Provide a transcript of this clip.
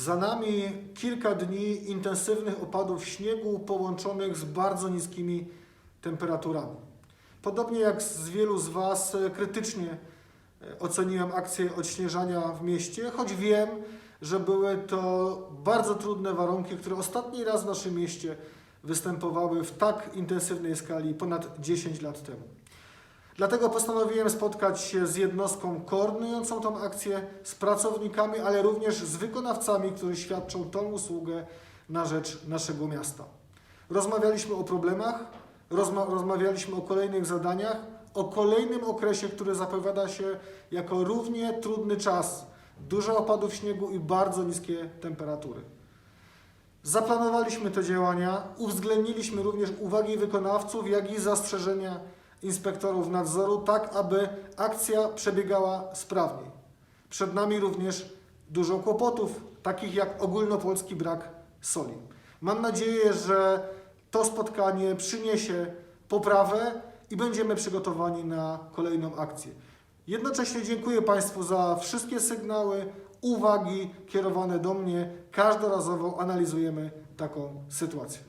Za nami kilka dni intensywnych opadów śniegu połączonych z bardzo niskimi temperaturami. Podobnie jak z wielu z Was e, krytycznie e, oceniłem akcję odśnieżania w mieście, choć wiem, że były to bardzo trudne warunki, które ostatni raz w naszym mieście występowały w tak intensywnej skali ponad 10 lat temu. Dlatego postanowiłem spotkać się z jednostką koordynującą tą akcję, z pracownikami, ale również z wykonawcami, którzy świadczą tą usługę na rzecz naszego miasta. Rozmawialiśmy o problemach, rozma rozmawialiśmy o kolejnych zadaniach, o kolejnym okresie, który zapowiada się jako równie trudny czas. Dużo opadów śniegu i bardzo niskie temperatury. Zaplanowaliśmy te działania, uwzględniliśmy również uwagi wykonawców, jak i zastrzeżenia inspektorów nadzoru, tak aby akcja przebiegała sprawniej. Przed nami również dużo kłopotów, takich jak ogólnopolski brak soli. Mam nadzieję, że to spotkanie przyniesie poprawę i będziemy przygotowani na kolejną akcję. Jednocześnie dziękuję Państwu za wszystkie sygnały, uwagi kierowane do mnie. Każdorazowo analizujemy taką sytuację.